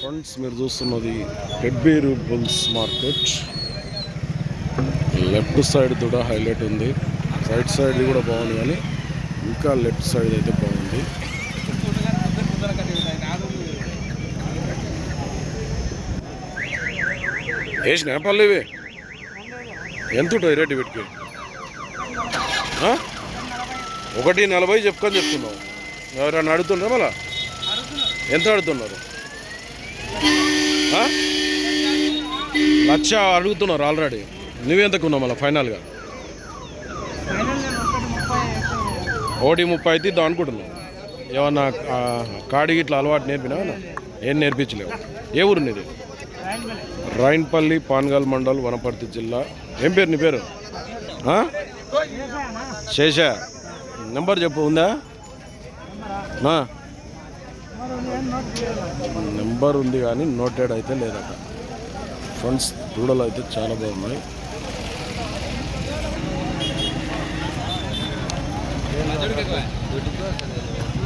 Friends మీరు చూస్తున్నది Pebbair bulls market left side కూడా హైలైట్ ఉంది. రైట్ సైడ్ కూడా బాగుంది కానీ ఇంకా లెఫ్ట్ సైడ్ అయితే బాగుంది. వేసిన పళ్ళు ఇవి? ఎంత ఉంటుంది రేటు వీటికి? ఒకటి నలభై చెప్పుకొని చెప్తున్నావు. ఎవరైనా అడుగుతున్నారా మళ్ళా? ఎంత అడుగుతున్నారు? లక్ష అడుగుతున్నారు ఆల్రెడీ నువ్వెంతకున్నావు మళ్ళీ ఫైనల్గా ఓటీ ముప్పై అయితే ఇద్దాం అనుకుంటున్నావు. ఏమన్నా కాడి గిట్ల ఇట్లా అలవాటు నేర్పినా? ఏం నేర్పించలేవు. ఏ ఊరు నీది? రాయన్పల్లి పాన్గల్ మండల్ వనపర్తి జిల్లా. ఏం పేరు నీ పేరు? శేష. నెంబర్ చెప్పు ఉందా? నెంబర్ ఉంది కానీ నోటెడ్ అయితే లేదట. ఫ్రెండ్స్ దూడలు అయితే చాలా బాగున్నాయి.